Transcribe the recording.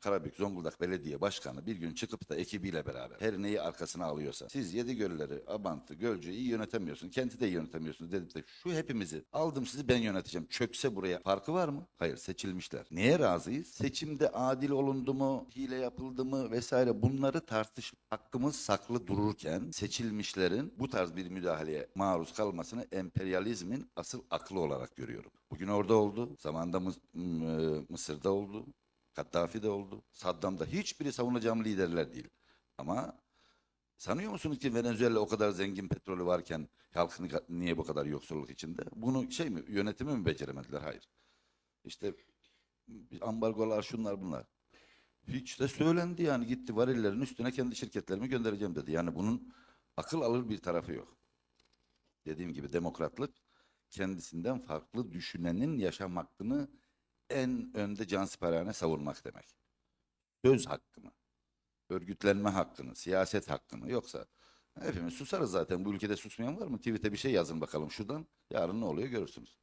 Karabük Zonguldak Belediye Başkanı bir gün çıkıp da ekibiyle beraber her neyi arkasına alıyorsa siz Yedigölleri, Abant'ı, Gölcü'yü iyi yönetemiyorsunuz. Kenti de yönetemiyorsunuz dedim de şu hepimizi aldım sizi ben yöneteceğim. Çökse buraya farkı var mı? Hayır seçilmişler. Neye razıyız? Seçimde adil olundu mu, hile yapıldı mı vesaire bunları tartış hakkımız saklı dururken seçilmişlerin bu tarz bir müdahaleye maruz kalmasını emperyalizmin asıl aklı olarak görüyorum. Bugün orada oldu, zamanda Mısır'da oldu, Kaddafi de oldu. Saddam'da hiçbiri savunacağım liderler değil. Ama sanıyor musunuz ki Venezuela o kadar zengin petrolü varken halkını niye bu kadar yoksulluk içinde? Bunu şey mi yönetimi mi beceremediler? Hayır. İşte ambargolar şunlar bunlar. Hiç de söylendi yani gitti varillerin üstüne kendi şirketlerimi göndereceğim dedi. Yani bunun akıl alır bir tarafı yok. Dediğim gibi demokratlık kendisinden farklı düşünenin yaşam hakkını en önde cansiperane savunmak demek. Söz hakkını, örgütlenme hakkını, siyaset hakkını yoksa hepimiz susarız zaten. Bu ülkede susmayan var mı? Tweet'e bir şey yazın bakalım şuradan. Yarın ne oluyor görürsünüz.